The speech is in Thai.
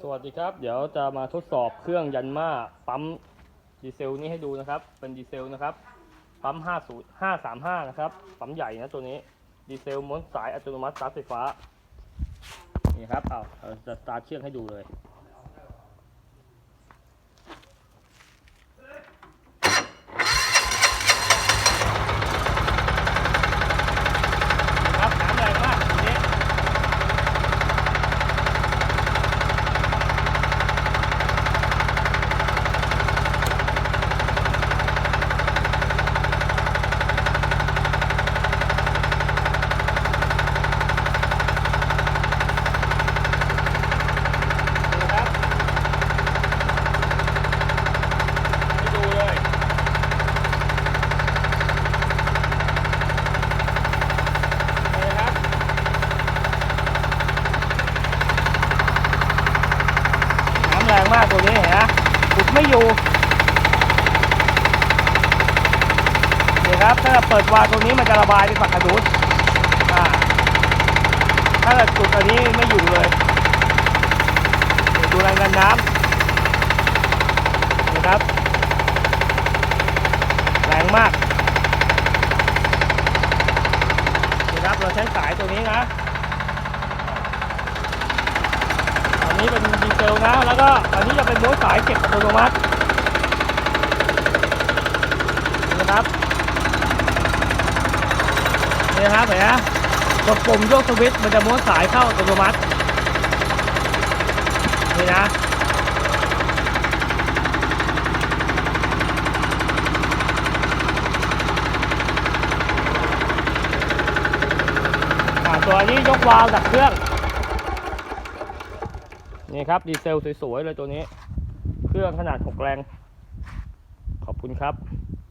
สวัสดีครับ เดี๋ยวจะมาทดสอบเครื่องยันมาปั๊มดีเซลนี้ให้ดูนะครับ เป็นดีเซลนะครับปั๊ม 50 535 นะครับ ปั๊มใหญ่นะตัวนี้ ดีเซลม้วนสายอัตโนมัติสตาร์ทไฟฟ้า นี่ครับ เอาเอาจะสตาร์ทเครื่องให้ดูเลย ครับน้ำแรงมากตัวนี้ ดูครับให้ดูเลยนี่นะครับ น้ำ แรงมากตัวนี้เห็นไหมขุดไม่อยู่นี่ครับ ถ้าเปิดวาล์วตรงนี้มันจะระบายเป็นฝักกระดุดถ้าเกิดจุดอันนี้ไม่อยู่เลยดูแรงดันน้ำนะครับ แรงมากนี่ครับเราใช้สายตัวนี้นะอันนี้เป็น ดีเซลนะ แล้วก็อันนี้จะเป็นม้วนสายเก็บอัตโนมัตินะครับนี่นะครับเห็นไหมกดปุ่มโยกสวิตช์มันจะม้วนสายเข้าอัตโนมัตินี่นะตัวนี้ยกวาล์วดับเครื่อง นี่ครับ ดีเซลสวยๆเลยตัวนี้ เครื่องขนาด 6 แรง ขอบคุณครับ